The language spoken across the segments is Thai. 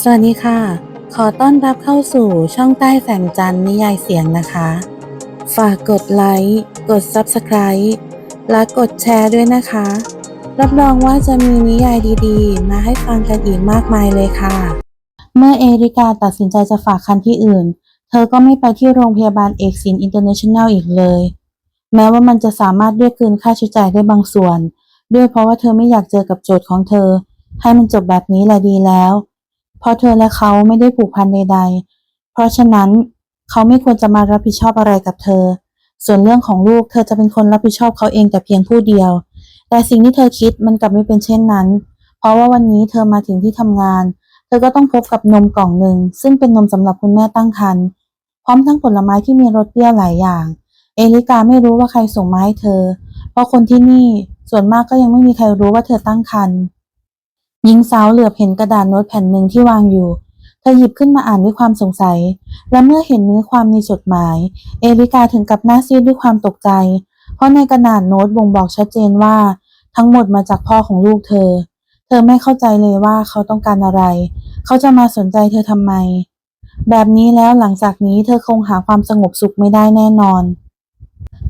สวัสดีค่ะ ขอต้อนรับเข้าสู่ช่องใต้แสงจันทร์นิยายเสียงนะคะ ฝากกดไลค์ กด Subscribe และกดแชร์ด้วยนะคะ รับรองว่าจะมีนิยายดีๆ มาให้ฟังกันอีกมากมายเลยค่ะ เมื่อเอริกาตัดสินใจจะฝากคันที่อื่น เธอก็ไม่ไปที่โรงพยาบาลเอกสินอินเตอร์เนชั่นแนลอีกเลย แม้ว่ามันจะสามารถเรียกคืนค่าใช้จ่ายได้บางส่วน ด้วยเพราะว่าเธอไม่อยากเจอกับโจทย์ของเธอ ให้มันจบแบบนี้แหละดีแล้ว เพราะเธอและเขาไม่ได้ผูกพันใดๆ เพราะฉะนั้นเขาไม่ควรจะมารับผิดชอบอะไรกับเธอ ส่วนเรื่องของลูกเธอจะเป็นคนรับผิดชอบเขาเองแต่เพียงผู้เดียว แต่สิ่งที่เธอคิดมันกลับไม่เป็นเช่นนั้น เพราะว่าวันนี้เธอมาถึงที่ทำงาน เธอก็ต้องพบกับนมกล่องหนึ่งซึ่งเป็นนมสำหรับคุณแม่ตั้งครรภ์พร้อมทั้งผลไม้ที่มีรสเปรี้ยวหลายอย่าง เอลิกาไม่รู้ว่าใครส่งมาให้เธอ เพราะคนที่นี่ส่วนมากก็ยังไม่มีใครรู้ว่าเธอตั้งครรภ์ หญิงสาวเหลือบเห็นกระดาษโน้ตแผ่นหนึ่งที่วางอยู่ เธอหยิบขึ้นมาอ่านด้วยความสงสัย และเมื่อเห็นเนื้อความในจดหมาย เอริกาถึงกับหน้าซีดด้วยความตกใจ เพราะในกระดาษโน้ตบ่งบอกชัดเจนว่า ทั้งหมดมาจากพ่อของลูกเธอ เธอไม่เข้าใจเลยว่าเขาต้องการอะไร เขาจะมาสนใจเธอทำไม แบบนี้แล้วหลังจากนี้เธอคงหาความสงบสุขไม่ได้แน่นอน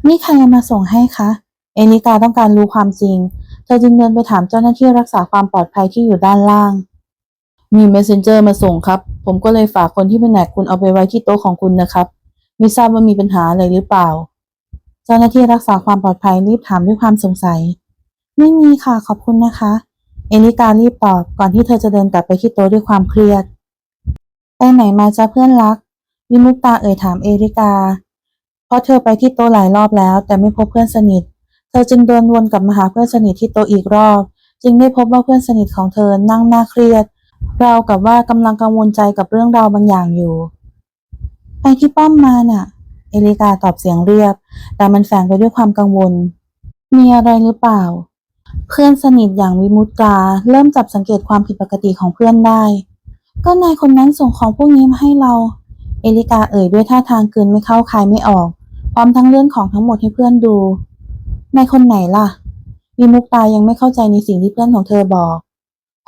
นี่ใครมาส่งให้คะ เอลิกาต้องการรู้ความจริง เธอจึงเดินไปถามเจ้าหน้าที่รักษาความปลอดภัยที่อยู่ด้านล่าง มี messenger มาส่งครับ ผมก็เลยฝากคนที่เป็นแหนกคุณเอาไปไว้ที่โต๊ะของคุณนะครับ ไม่ทราบว่ามีปัญหาอะไรหรือเปล่า เจ้าหน้าที่รักษาความปลอดภัยรีบถามด้วยความสงสัย ไม่มีค่ะขอบคุณนะคะ เอลิการีบตอบก่อนที่เธอจะเดินกลับไปที่โต๊ะด้วยความเครียดไปไหนมาจ้าเพื่อนรักวิมุกตาเอ่ยถามเอริกา เพราะเธอไปที่โต๊ะหลายรอบแล้ว แต่ไม่พบเพื่อนสนิท เธอจึงเดินวนกลับมาหาเพื่อนสนิทที่โต๊ะอีกรอบ จึงได้พบว่าเพื่อนสนิทของเธอนั่งหน้าเครียด ราวกับว่ากำลังกังวลใจกับเรื่องราวบางอย่างอยู่ไปที่ป้อมมาน่ะ เอลิกาตอบเสียงเรียบ แต่มันแฝงไปด้วยความกังวล มีอะไรหรือเปล่า เพื่อนสนิทอย่างวิมุตตาเริ่มจับสังเกตความผิดปกติของเพื่อนได้ ก็นายคนนั้นส่งของพวกนี้มาให้เรา เอลิกาเอ่ยด้วยท่าทางเกลืนไม่เข้าคายไม่ออก พร้อมทั้งเลื่อนของทั้งหมดให้เพื่อนดู นายคนไหนล่ะ วิมุกตายังไม่เข้าใจในสิ่งที่เพื่อนของเธอบอก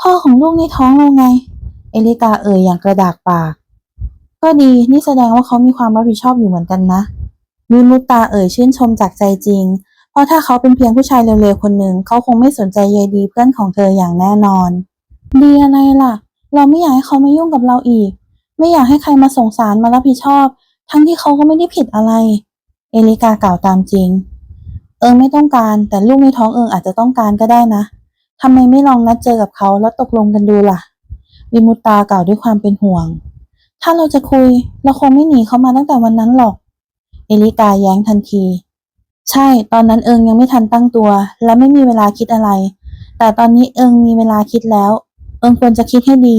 พ่อของลูกในท้องเราไง เอลิกาเอ่ยอย่างกระดากปาก ก็ดีนี่แสดงว่าเขามีความรับผิดชอบอยู่เหมือนกันนะ วิมุตตาเอ่ยชื่นชมจากใจจริง เพราะถ้าเขาเป็นเพียงผู้ชายเร็วๆคนหนึ่งเขาคงไม่สนใจใยดีเพื่อนของเธออย่างแน่นอน ดีอะไรล่ะ เราไม่อยากให้เขามายุ่งกับเราอีก ไม่อยากให้ใครมาสงสารมารับผิดชอบ ทั้งที่เขาก็ไม่ได้ผิดอะไร เอลิกากล่าวตามจริง เอิงไม่ต้องการ แต่ลูกในท้องเอิงอาจจะต้องการก็ได้นะทำไมไม่ลองนัดเจอกับเขาแล้วตกลงกันดูล่ะ วิมุตตากล่าวด้วยความเป็นห่วง ถ้าเราจะคุย เราคงไม่หนีเขามาตั้งแต่วันนั้นหรอก เอลิกาแย้งทันที ใช่ ตอนนั้นเอิงยังไม่ทันตั้งตัว และไม่มีเวลาคิดอะไร แต่ตอนนี้เอิงมีเวลาคิดแล้ว เอิงควรจะคิดให้ดี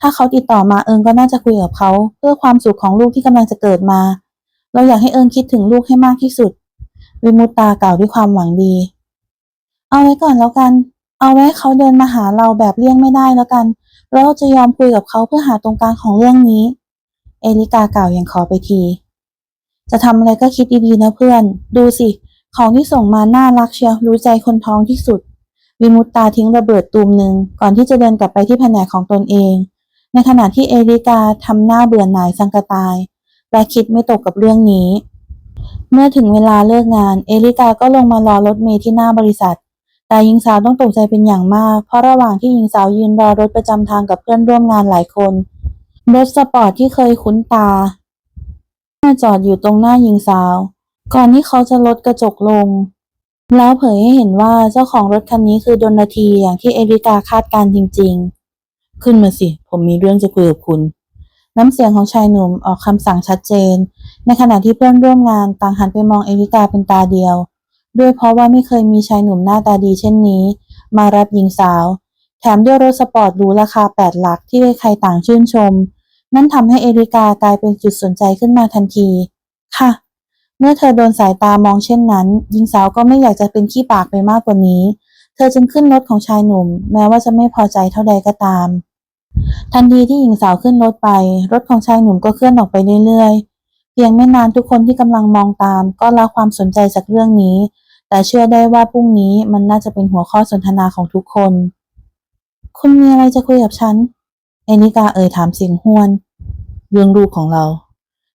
ถ้าเขาติดต่อมาเอิงก็น่าจะคุยกับเขา เพื่อความสุขของลูกที่กำลังจะเกิดมา เราอยากให้เอิงคิดถึงลูกให้มากที่สุด วิมุตตากล่าวด้วยความหวังดี เอาไว้ก่อนแล้วกัน เอาไว้ให้เขาเดินมาหาเราแบบเลี่ยงไม่ได้แล้วกัน แล้วเราจะยอมคุยกับเขาเพื่อหาตรงกลางของเรื่องนี้ เอลิกากล่าวอย่างขอไปที จะทำอะไรก็คิดดีๆนะเพื่อน ดูสิ ของที่ส่งมาน่ารักเชียว รู้ใจคนท้องที่สุด วิมุตตาทิ้งระเบิดตูมหนึ่งก่อนที่จะเดินกลับไปที่แผนกของตนเอง ในขณะที่เอริกาทำหน้าเบื่อหน่ายสังกตาย และคิดไม่ตกกับเรื่องนี้ เมื่อถึงเวลาเลิกงาน เอริกาก็ลงมารอรถเมล์ที่หน้าบริษัท แต่หญิงสาวต้องตกใจเป็นอย่างมาก เพราะระหว่างที่หญิงสาวยืนรอรถประจำทางกับเพื่อนร่วมงานหลายคน รถสปอร์ตที่เคยคุ้นตามาจอดอยู่ตรงหน้าหญิงสาว ก่อนที่เขาจะลดกระจกลง แล้วเผยให้เห็นว่าเจ้าของรถคันนี้คือดนทีอย่างที่เอริกาคาดการณ์จริง ๆ ขึ้นมาสิ ผมมีเรื่องจะคุยกับคุณ น้ำเสียงของชายหนุ่มออกคำสั่งชัดเจน ในขณะที่เพื่อนร่วมงานต่างหันไปมองเอริกาเป็นตาเดียว ด้วยเพราะว่าไม่เคยมีชายหนุ่มหน้าตาดีเช่นนี้ มารับหญิงสาว แถมด้วยรถสปอร์ตหรูราคาแปดหลักที่ใครต่างชื่นชม นั่นทำให้เอริกากลายเป็นจุดสนใจขึ้นมาทันที ค่ะ เมื่อเธอโดนสายตามองเช่นนั้น หญิงสาวก็ไม่อยากจะเป็นขี้ปากไปมากกว่านี้ เธอจึงขึ้นรถของชายหนุ่ม แม้ว่าจะไม่พอใจเท่าใดก็ตาม ทันทีที่หญิงสาวขึ้นรถไป รถของชายหนุ่มก็เคลื่อนออกไปเรื่อยๆ เพียงไม่นานทุกคนที่กำลังมองตาม ก็ละความสนใจจากเรื่องนี้ แต่เชื่อได้ว่าพรุ่งนี้มันน่าจะเป็นหัวข้อสนทนาของทุกคน คุณมีอะไรจะคุยกับฉัน เอนิกาเอ่ยถามเสียงห้วน เรื่องลูกของเรา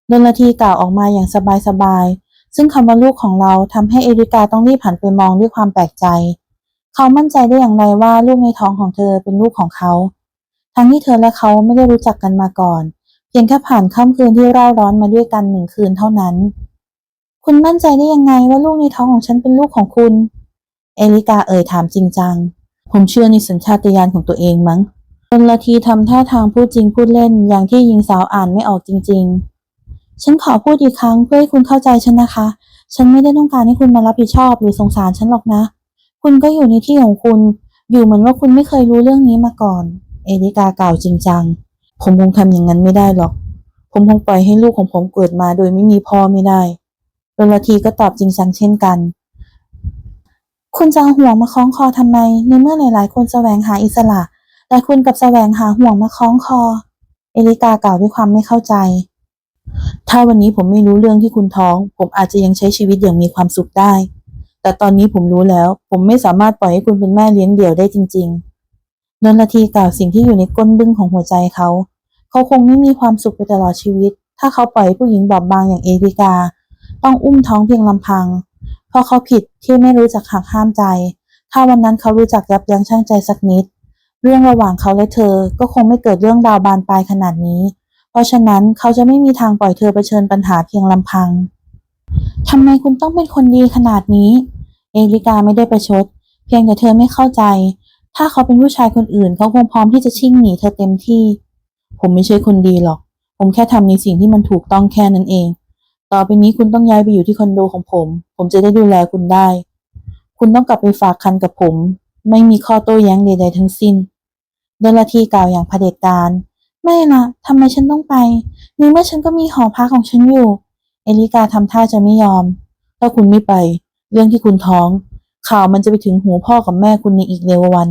ดนลทีกล่าวออกมาอย่างสบายๆ ซึ่งคำว่าลูกของเราทำให้เอริกาต้องรีบหันไปมองด้วยความแปลกใจ เขามั่นใจได้อย่างไรว่าลูกในท้องของเธอเป็นลูกของเขา ทั้งที่เธอและเขาไม่ได้รู้จักกันมาก่อน เพียงแค่ผ่านค่ำคืนที่เร่าร้อนมาด้วยกันหนึ่งคืนเท่านั้น คุณมั่นใจได้ยังไงว่าลูกในท้องของฉันเป็นลูกของคุณ เอลิกาเอ่ยถามจริงจัง ผมเชื่อในสัญชาตญาณของตัวเองมั้งดนละทีทำท่าทางพูดจริงพูดเล่นอย่างที่หญิงสาวอ่านไม่ออกจริง ๆ ฉันขอพูดอีกครั้งเพื่อให้คุณเข้าใจฉันนะคะ ฉันไม่ได้ต้องการให้คุณมารับผิดชอบหรือสงสารฉันหรอกนะ คุณก็อยู่ในที่ของคุณ อยู่เหมือนว่าคุณไม่เคยรู้เรื่องนี้มาก่อน เอลิกากล่าวจริงจัง ผมคงทำอย่างนั้นไม่ได้หรอก ผมคงปล่อยให้ลูกของผมเกิดมาโดยไม่มีพ่อไม่ได้ดนลทีก็ตอบจริงจังเช่นกัน คุณจะห่วงมาคล้องคอทำไม ในเมื่อหลายๆคนแสวงหาอิสระ แต่คุณกลับแสวงหาห่วงมาคล้องคอ เอลิกากล่าวด้วยความไม่เข้าใจ ถ้าวันนี้ผมไม่รู้เรื่องที่คุณท้อง ผมอาจจะยังใช้ชีวิตอย่างมีความสุขได้ แต่ตอนนี้ผมรู้แล้ว ผมไม่สามารถปล่อยให้คุณเป็นแม่เลี้ยงเดี่ยวได้จริง ๆ นนทีกล่าวสิ่งที่อยู่ในก้นบึ้งของหัวใจเขา เขาคงไม่มีความสุขไปตลอดชีวิต ถ้าเขาปล่อยผู้หญิงบอบบางอย่างเอริกา ต้องอุ้มท้องเพียงลำพัง เพราะเขาผิดที่ไม่รู้จักหักห้ามใจ ถ้าวันนั้นเขารู้จักยับยั้งชั่งใจสักนิด เรื่องระหว่างเขาและเธอ ก็คงไม่เกิดเรื่องราวบานปลายขนาดนี้ เพราะฉะนั้นเขาจะไม่มีทางปล่อยเธอเผชิญปัญหาเพียงลำพังทำไมคุณต้องเป็นคนดีขนาดนี้ เอลิกาไม่ได้ประชด เพียงแต่เธอไม่เข้าใจ ถ้าเขาเป็นผู้ชายคนอื่น เขาคงพร้อมที่จะชิ่งหนีเธอเต็มที่ ผมไม่ใช่คนดีหรอก ผมแค่ทำในสิ่งที่มันถูกต้องแค่นั้นเอง ต่อไปนี้คุณต้องย้ายไปอยู่ที่คอนโดของผม ผมจะได้ดูแลคุณได้ คุณต้องกลับไปฝากคันกับผม ไม่มีข้อโต้แย้งใด ๆ ทั้งสิ้นดลทีกล่าวอย่างเผด็จการ ไม่นะทำไมฉันต้องไปในเมื่อฉันก็มีหอพักของฉันอยู่ เอลิกาทำท่าจะไม่ยอม ถ้าคุณไม่ไป เรื่องที่คุณท้อง ข่าวมันจะไปถึงหูพ่อกับแม่คุณในอีกเร็ววัน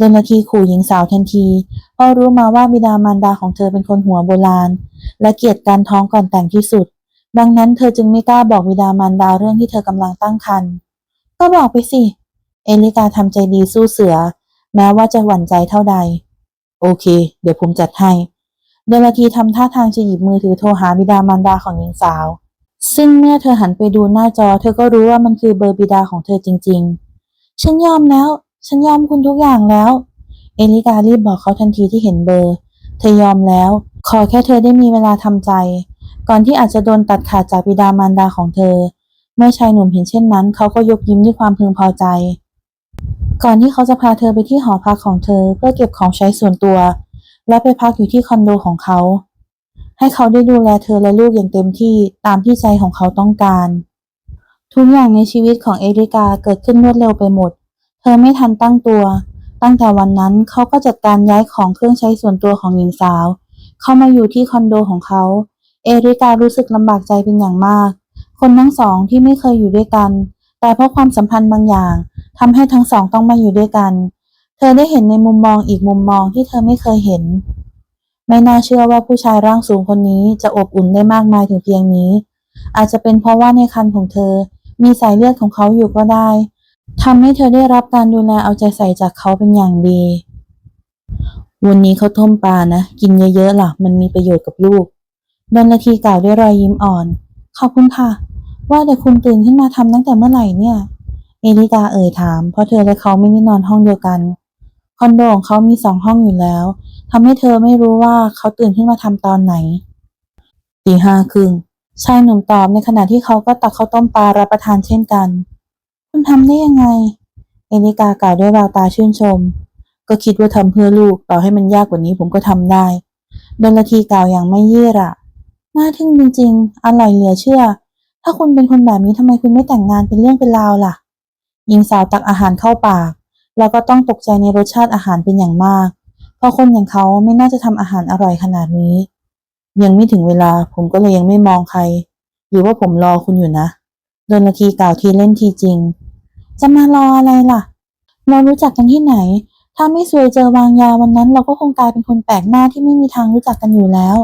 ดนาทีขู่หญิงสาวทันทีเพราะรู้มาว่าบิดามารดาของเธอเป็นคนหัวโบราณ และเกลียดการท้องก่อนแต่งที่สุด ดังนั้นเธอจึงไม่กล้าบอกบิดามารดาเรื่องที่เธอกำลังตั้งครรภ์ก็บอกไปสิ เอลิกาทำใจดีสู้เสือ แม้ว่าจะหวั่นใจเท่าใด โอเค เดี๋ยวผมจัดให้เดลทีทำท่าทางจะหยิบมือถือโทรหาบิดามารดาของหญิงสาว ซึ่งเมื่อเธอหันไปดูหน้าจอ เธอก็รู้ว่ามันคือเบอร์บิดาของเธอจริง ๆ ฉันยอมแล้ว ฉันยอมคุณทุกอย่างแล้ว เอลิการีบบอกเขาทันทีที่เห็นเบอร์ เธอยอมแล้ว ขอแค่เธอได้มีเวลาทำใจ ก่อนที่อาจจะโดนตัดขาดจากบิดามารดาของเธอ เมื่อชายหนุ่มเห็นเช่นนั้น เขาก็ยกยิ้มด้วยความพึงพอใจ ก่อนที่เขาจะพาเธอไปที่หอพักของเธอ เพื่อเก็บของใช้ส่วนตัว และไปพักอยู่ที่คอนโดของเขา ให้เขาได้ดูแลเธอและลูกอย่างเต็มที่ตามที่ใจของเขาต้องการทุกอย่างในชีวิตของเอริกาเกิดขึ้นรวดเร็วไปหมดเธอไม่ทันตั้งตัว ตั้งแต่วันนั้นเขาก็จัดการย้ายของเครื่องใช้ส่วนตัวของหญิงสาว เข้ามาอยู่ที่คอนโดของเขา เอริการู้สึกลำบากใจเป็นอย่างมาก คนทั้งสองที่ไม่เคยอยู่ด้วยกัน แต่เพราะความสัมพันธ์บางอย่างทำให้ทั้งสองต้องมาอยู่ด้วยกัน เธอได้เห็นในมุมมองอีกมุมมองที่เธอไม่เคยเห็น ไม่น่าเชื่อว่าผู้ชายร่างสูงคนนี้จะอบอุ่นได้มากมายถึงเพียงนี้ อาจจะเป็นเพราะว่าในคันของเธอ มีสายเลือดของเขาอยู่ก็ได้ ทำให้เธอได้รับการดูแลเอาใจใส่จากเขาเป็นอย่างดี วันนี้เขาต้มปลานะ กินเยอะๆล่ะ มันมีประโยชน์กับลูกดนละทีกล่าวด้วยรอยยิ้มอ่อน ขอบคุณค่ะ ว่าแต่คุณตื่นขึ้นมาทำตั้งแต่เมื่อไหร่เนี่ย เอลิกาเอ่ยถาม เพราะเธอและเขาไม่ได้นอนห้องเดียวกัน คอนโดของเขามีสองห้องอยู่แล้วทำให้เธอไม่รู้ว่าเขาตื่นขึ้นมาทำตอนไหนตีห้าครึ่งชายหนุ่มตอบในขณะที่เขาก็ตักข้าวต้มปลารับประทานเช่นกัน คุณทำได้ยังไง เอลิกากล่าวด้วยแววตาชื่นชม ก็คิดว่าทำเพื่อลูกต่อให้มันยากกว่านี้ผมก็ทำได้ดนละทีกล่าวอย่างไม่เยื่ออะน่าทึ่งจริงๆ อร่อยเหลือเชื่อ ถ้าคุณเป็นคนแบบนี้ทำไมคุณไม่แต่งงานเป็นเรื่องเป็นราวล่ะ หญิงสาวตักอาหารเข้าปาก แล้วก็ต้องตกใจในรสชาติอาหารเป็นอย่างมาก เพราะคนอย่างเขาไม่น่าจะทำอาหารอร่อยขนาดนี้ ยังไม่ถึงเวลาผมก็เลยยังไม่มองใคร หรือว่าผมรอคุณอยู่นะดนทีกล่าวทีเล่นทีจริง จะมารออะไรล่ะ เรารู้จักกันที่ไหน ถ้าไม่สวยเจอวางยาวันนั้น เราก็คงกลายเป็นคนแปลกหน้าที่ไม่มีทางรู้จักกันอยู่แล้ว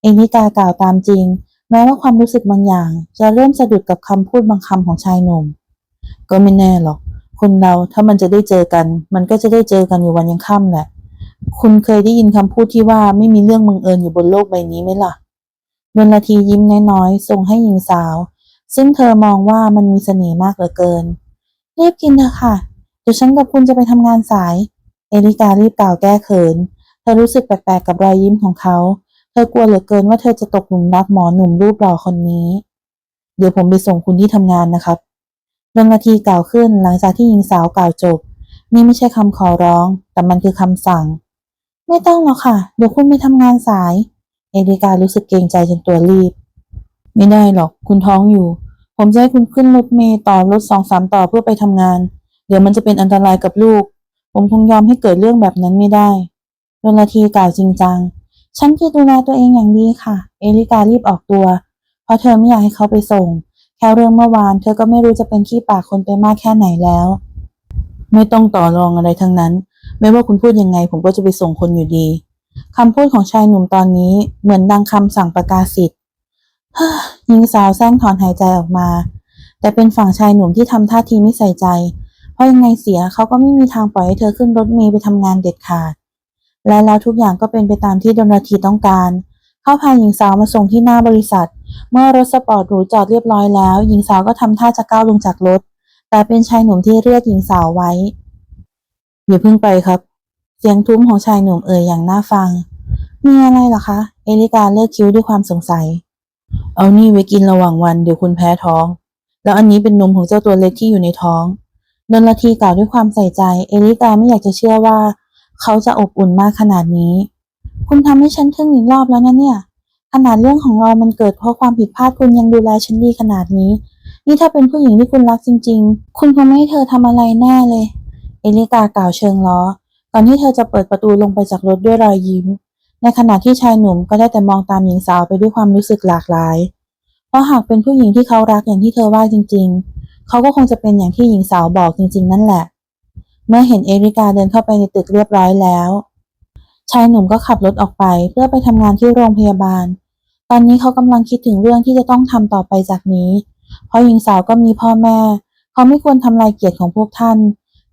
เอนิกากล่าวตามจริง แม้ว่าความรู้สึกบางอย่าง จะเริ่มสะดุดกับคำพูดบางคำของชายหนุ่ม ก็ไม่แน่หรอก คนเราถ้ามันจะได้เจอกัน มันก็จะได้เจอกันอยู่วันยังค่ำแหละ คุณเคยได้ยินคำพูดที่ว่าไม่มีเรื่องบังเอิญอยู่บนโลกใบนี้ไหมล่ะดนละทียิ้มน้อยๆส่งให้หญิงสาว ซึ่งเธอมองว่ามันมีเสน่ห์มากเหลือเกิน รีบกินเถอะค่ะ เดี๋ยวฉันกับคุณจะไปทำงานสาย เอลิการีบกล่าวแก้เขิน เธอรู้สึกแปลกๆกับรอยยิ้มของเขา เธอกลัวเหลือเกินว่าเธอจะตกหลุมรักหมอหนุ่มรูปหล่อคนนี้ เดี๋ยวผมไปส่งคุณที่ทำงานนะครับดนละทีกล่าวขึ้นหลังจากที่หญิงสาวกล่าวจบ นี่ไม่ใช่คำขอร้อง แต่มันคือคำสั่ง ไม่ต้องหรอกค่ะ เดี๋ยวคุณไปทำงานสาย เอริการู้สึกเกรงใจจนตัวรีบ ไม่ได้หรอก คุณท้องอยู่ ผมจะให้คุณขึ้นรถเมล์ต่อรถสองสามต่อเพื่อไปทำงาน เดี๋ยวมันจะเป็นอันตรายกับลูก ผมคงยอมให้เกิดเรื่องแบบนั้นไม่ได้ดนลทีกล่าวจริงจัง ฉันจะดูแลตัวเองอย่างดีค่ะ เอริการีบออกตัว เพราะเธอไม่อยากให้เขาไปส่ง แค่เรื่องเมื่อวานเธอก็ไม่รู้จะเป็นขี้ปากคนไปมากแค่ไหนแล้ว ไม่ต้องต่อรองอะไรทั้งนั้น ไม่ว่าคุณพูดยังไง ผมก็จะไปส่งคนอยู่ดีคำพูดของชายหนุ่มตอนนี้เหมือนดังคำสั่งประกาศสิทธิ หญิงสาวแซงถอนหายใจออกมา แต่เป็นฝั่งชายหนุ่มที่ทำท่าทีไม่ใส่ใจ เพราะยังไงเสียเขาก็ไม่มีทางปล่อยให้เธอขึ้นรถเมล์ไปทำงานเด็ดขาด และแล้วทุกอย่างก็เป็นไปตามที่ดนรทีต้องการ เขาพาหญิงสาวมาส่งที่หน้าบริษัท เมื่อรถสปอร์ตหรูจอดเรียบร้อยแล้ว หญิงสาวก็ทำท่าจะก้าวลงจากรถ แต่เป็นชายหนุ่มที่เรียกหญิงสาวไว้ อย่าเพิ่งไปครับ เสียงทุ้มของชายหนุ่มเอ่ยอย่างน่าฟัง มีอะไรหรอคะ เอลิกาเลิกคิ้วด้วยความสงสัย เอานี่ไว้กินระหว่างวันเดี๋ยวคุณแพ้ท้อง แล้วอันนี้เป็นนมของเจ้าตัวเล็กที่อยู่ในท้องดนลทีกล่าวด้วยความใส่ใจ เอลิกาไม่อยากจะเชื่อว่า เขาจะอบอุ่นมากขนาดนี้ คุณทำให้ฉันทึ่งอีกรอบแล้วนะเนี่ย ขนาดเรื่องของเรามันเกิดเพราะความผิดพลาดคุณยังดูแลฉันดีขนาดนี้ นี่ถ้าเป็นผู้หญิงที่คุณรักจริง ๆ คุณคงไม่ให้เธอทำอะไรแน่เลย เอลิกากล่าวเชิงล้อก่อนที่เธอจะเปิดประตูลงไปจากรถด้วยรอยยิ้ม ในขณะที่ชายหนุ่มก็ได้แต่มองตามหญิงสาวไปด้วยความรู้สึกหลากหลาย เพราะหากเป็นผู้หญิงที่เขารักอย่างที่เธอว่าจริง ๆ เขาก็คงจะเป็นอย่างที่หญิงสาวบอกจริง ๆ นั่นแหละ เมื่อเห็นเอริกาเดินเข้าไปในตึกเรียบร้อยแล้ว ชายหนุ่มก็ขับรถออกไปเพื่อไปทำงานที่โรงพยาบาล ตอนนี้เขากำลังคิดถึงเรื่องที่จะต้องทำต่อไปจากนี้ เพราะหญิงสาวก็มีพ่อแม่ เขาไม่ควรทำลายเกียรติของพวกท่าน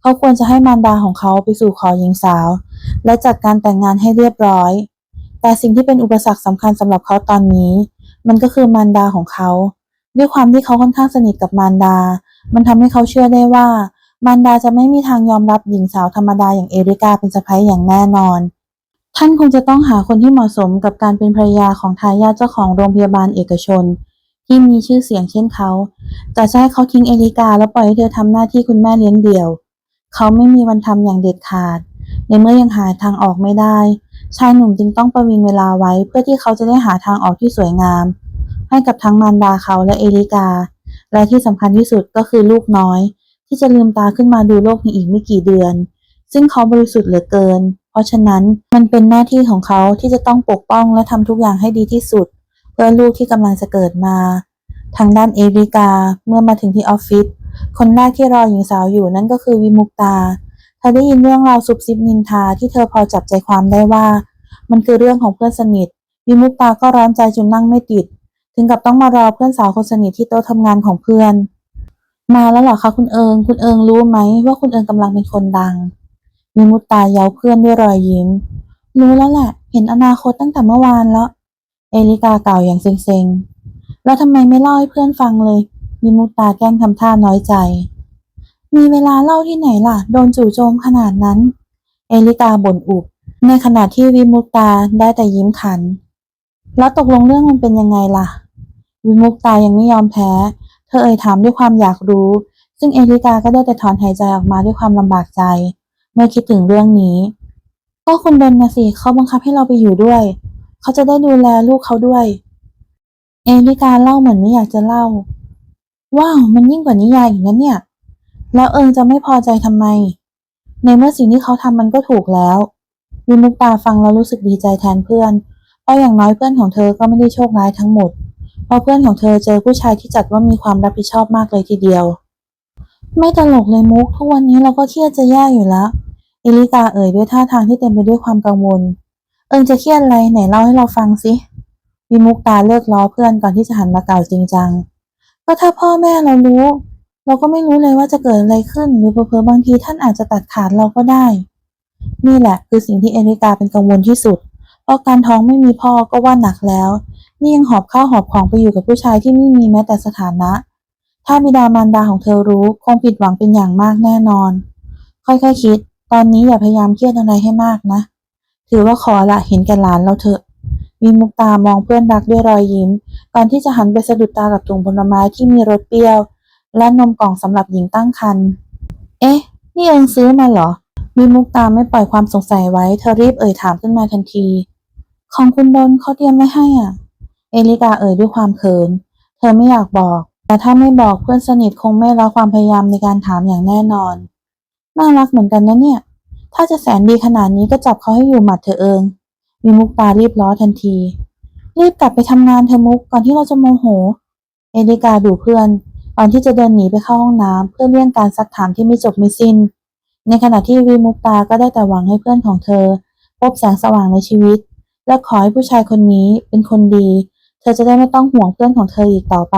เขาควรจะให้มารดาของเขาไปสู่ขอหญิงสาว และจัดการแต่งงานให้เรียบร้อย แต่สิ่งที่เป็นอุปสรรคสำคัญสำหรับเขาตอนนี้ มันก็คือมารดาของเขา ด้วยความที่เขาค่อนข้างสนิทกับมารดา มันทำให้เขาเชื่อได้ว่า มารดาจะไม่มีทางยอมรับหญิงสาวธรรมดาอย่างเอริกาเป็นสะใภ้อย่างแน่นอน ท่านคงจะต้องหาคนที่เหมาะสมกับการเป็นภรรยาของทายาทเจ้าของโรงพยาบาลเอกชน ที่มีชื่อเสียงเช่นเขาแต่จะให้เขาทิ้งเอริกาแล้วปล่อยให้เธอทำหน้าที่คุณแม่เลี้ยงเดี่ยว เขาไม่มีวันทำอย่างเด็ดขาด ในเมื่อยังหาทางออกไม่ได้ ชายหนุ่มจึงต้องประวิงเวลาไว้เพื่อที่เขาจะได้หาทางออกที่สวยงาม ให้กับทั้งมารดาเขาและเอริกา และที่สำคัญที่สุดก็คือลูกน้อย ที่จะลืมตาขึ้นมาดูโลกในอีกไม่กี่เดือน ซึ่งเขาบริสุทธิ์เหลือเกิน เพราะฉะนั้นมันเป็นหน้าที่ของเขาที่จะต้องปกป้องและทำทุกอย่างให้ดีที่สุด เพื่อลูกที่กำลังจะเกิดมา ทางด้านเอริกาเมื่อมาถึงที่ออฟฟิศคนแรกที่รอหญิงสาวอยู่นั่นก็คือวิมุกตา อได้ยินเรื่องราวซุบซิบนินทาที่เธอพอจับใจความได้ว่า มันคือเรื่องของเพื่อนสนิทวิมุกตาก็ร้อนใจจนนั่งไม่ติด ถึงกับต้องมารอเพื่อนสาวคนสนิทที่โต๊ะทำงานของเพื่อน มาแล้วเหรอคะคุณเอิง คุณเอิงรู้ไหมว่าคุณเอิงกำลังเป็นคนดังวิมุตตาเย้าเพื่อนด้วยรอยยิ้ม รู้แล้วแหละ เห็นอนาคตตั้งแต่เมื่อวานแล้ว เอลิกากล่าวอย่างเซ็งๆ แล้วทำไมไม่เล่าให้เพื่อนฟังเลยวิมุตตาแกล้งทำท่าน้อยใจ มีเวลาเล่าที่ไหนล่ะ โดนจู่โจมขนาดนั้น เอลิกาบ่นอุบ ในขณะที่วิมุตตาได้แต่ยิ้มขัน แล้วตกลงเรื่องมันเป็นยังไงล่ะ วิมุตตายังไม่ยอมแพ้ เธอเอ่ยถามด้วยความอยากรู้ ซึ่งเอลิกาก็ได้แต่ถอนหายใจออกมาด้วยความลำบากใจ เมื่อคิดถึงเรื่องนี้ ก็คุณเบนนะสิเขาบังคับให้เราไปอยู่ด้วย เขาจะได้ดูแลลูกเขาด้วย เอลิกาเล่าเหมือนไม่อยากจะเล่า ว้าว มันยิ่งกว่านิยายอีกนะเนี่ย แล้วเอิงจะไม่พอใจทำไม ในเมื่อสิ่งที่เขาทำมันก็ถูกแล้ววิมุกตาฟังแล้วรู้สึกดีใจแทนเพื่อน เพราะอย่างน้อยเพื่อนของเธอก็ไม่ได้โชคร้ายทั้งหมด เพราะเพื่อนของเธอเจอผู้ชายที่จัดว่ามีความรับผิดชอบมากเลยทีเดียว ไม่ตลกเลยมุกทุกวันนี้เราก็เครียดจะแย่อยู่แล้วเอลิกาเอ่ยด้วยท่าทางที่เต็มไปด้วยความกังวล เอิงจะเครียดอะไรไหนเล่าให้เราฟังสิวิมุกตาเลิกล้อเพื่อนก่อนที่จะหันมากล่าวจริงจัง ก็ถ้าพ่อแม่เรารู้ เราก็ไม่รู้เลยว่าจะเกิดอะไรขึ้น หรือเผลอๆบางทีท่านอาจจะตัดขาดเราก็ได้ นี่แหละคือสิ่งที่เอริกาเป็นกังวลที่สุด เพราะการท้องไม่มีพ่อก็ว่าหนักแล้ว นี่ยังหอบข้าวหอบของไปอยู่กับผู้ชายที่ไม่มีแม้แต่สถานะ ถ้าบิดามารดาของเธอรู้คงผิดหวังเป็นอย่างมากแน่นอน ค่อยๆคคิด ตอนนี้อย่าพยายามเครียดอะไรให้มากนะ ถือว่าขอละเห็นแก่หลานเราเถอะวิมุกตามองเพื่อนรักด้วยรอยยิ้ม ก่อนที่จะหันไปสะดุดตากับถุงผลไม้ที่มีรสเปรี้ยว และนมกล่องสำหรับหญิงตั้งครรภ์ เอ๊ะ นี่เองซื้อมาเหรอวิมุกตาไม่ปล่อยความสงสัยไว้ เธอรีบเอ่ยถามขึ้นมาทันที ของคุณดนเขาเตรียมไว้ให้อะ เอลิกาเอ่ยด้วยความเขิน เธอไม่อยากบอก แต่ถ้าไม่บอกเพื่อนสนิทคงไม่ละความพยายามในการถามอย่างแน่นอน น่ารักเหมือนกันนะเนี่ย ถ้าจะแสนดีขนาดนี้ก็จับเขาให้อยู่หมัดเธอเองมีมุกตารีบล้อทันที รีบกลับไปทำงานเธอมุกก่อนที่เราจะโมโห เอลิกาดูเพื่อน ก่อนที่จะเดินหนีไปเข้าห้องน้ำเพื่อเลี่ยงการซักถามที่ไม่จบไม่สิ้น ในขณะที่วีมุกตาก็ได้แต่หวังให้เพื่อนของเธอ พบแสงสว่างในชีวิต และขอให้ผู้ชายคนนี้เป็นคนดี เธอจะได้ไม่ต้องห่วงเพื่อนของเธออีกต่อไป